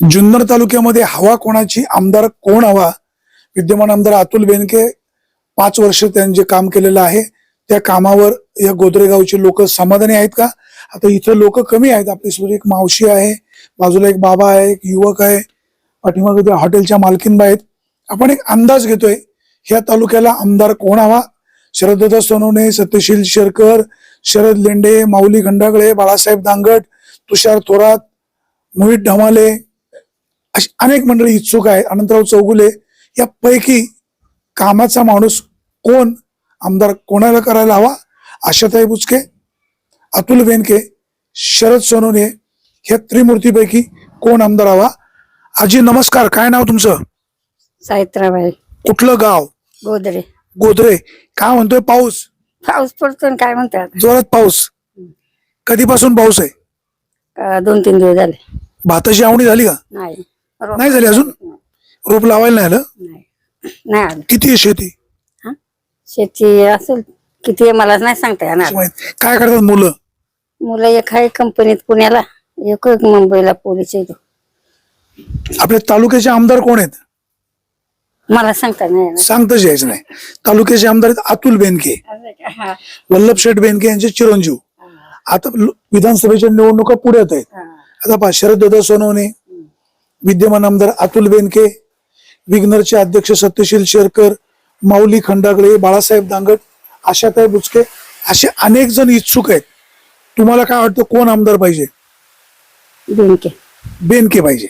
जुन्नर तालुक्यामध्ये हवा कोणाची? आमदार कोण हवा? विद्यमान आमदार अतुल बेनके पाच वर्ष त्यांचे काम केलेलं आहे. त्या कामावर या गोदरेगावचे लोक समाधानी आहेत का? आता इथं लोक कमी आहेत. आपली सुरू एक मावशी आहे बाजूला एक बाबा आहे एक युवक आहे पाठीमागे त्या हॉटेलच्या मालकीनबा आहेत. आपण एक अंदाज घेतोय ह्या तालुक्याला आमदार कोण हवा? शरदत्ता सोनवणे सत्यशील शेरकर शरद लेंडे माऊली खंडागळे बाळासाहेब दांगट तुषार थोरात मोहित ढमाले अशी अनेक मंडळी इच्छुक आहेत. अनंतराव चौगुले यापैकी कामाचा माणूस कोण? आमदार कोणाला करायला हवा? आशाताई बुचके अतुल बेनके शरद सोनवणे ह्या त्रिमूर्तीपैकी कोण आमदार हवा? आजी नमस्कार काय नाव तुमचं? सावित्राबाई. कुठलं गाव? गोदरे. गोदरे. काय म्हणतोय पाऊस? पाऊस पडतो काय म्हणतात जोरात पाऊस. कधीपासून पाऊस आहे? अं, दोन तीन दिवस झाले. भाताची आवणी झाली का? नाही. नाही झाली अजून? रोप लावायला नाही आलं? नाही. नाही आलं. किती आहे शेती? हा? शेती असेल किती आहे मला नाही सांगता येणार. माहीत. काय करतात मुलं? मुलं एक आहे कंपनीत पुण्याला एक एक मुंबईला पोलीस येतो आपल्या तालुक्याचे आमदार कोण आहेत? मला सांगता नाही येणार. सांगताच यायचं नाही. तालुक्याचे आमदार आहेत अतुल बेनके हा, वल्लभ शेठ बेनके यांचे चिरंजीव. आता ल- विधानसभेच्या निवडणुका पुढ्यात आहेत. हा. आता पहा शरददादा सोनवणे विद्यमान आमदार अतुल बेनके विग्नरचे अध्यक्ष सत्यशील शेरकर माऊली खंडागळे बाळासाहेब दांगट आशाताई बुचके असे अनेक जण इच्छुक आहेत. तुम्हाला काय वाटतं कोण आमदार पाहिजे? बेनके. पाहिजे.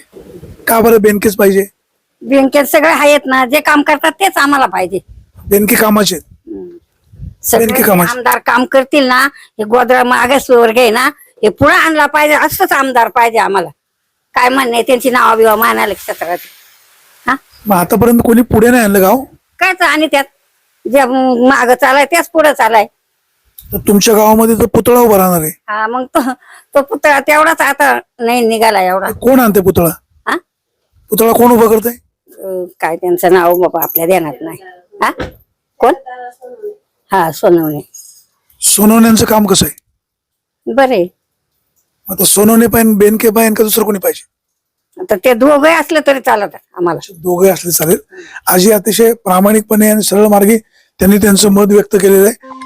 का बरं बेनकेच पाहिजे? बँकेत सगळे आहेत ना जे काम करतात तेच आम्हाला पाहिजे. बेनके कामाचे आहेत. सगळे कामाचे. आमदार काम करतील ना हे गोदरा मागास वर्ग आहे ना हे पुढे आणला पाहिजे असंच आमदार पाहिजे आम्हाला. काय म्हणणे आहे, त्यांची नाव बिवा मानायला क्षेत्रात हा? मग आतापर्यंत कोणी पुढे नाही आणलं गाव? कायच आणि त्यात जे माग चालाय तेच पुढे चालाय. तर तुमच्या गावामध्ये तर पुतळा उभा राहणार आहे. हा मग तो तो पुतळा तेवढाच आता नाही निघाला एवढा. कोण आणते पुतळा? हा? पुतळा कोण उभा करतंय? अं, काय त्यांचं नाव बाबा आपल्या ध्यानात नाही. हा? कोण? हा सोनवणे. सोनवण्यांचं काम कसं आहे? बरे आता सोनवणे पाहिजे बेनके पाहिजे का दुसरं कोणी पाहिजे? आता ते दोघे असले तरी चालत आम्हाला. दोघे असले चालेल. आजी अतिशय प्रामाणिकपणे आणि सरळ मार्गी त्यांनी त्यांचं मत व्यक्त केलेलं आहे.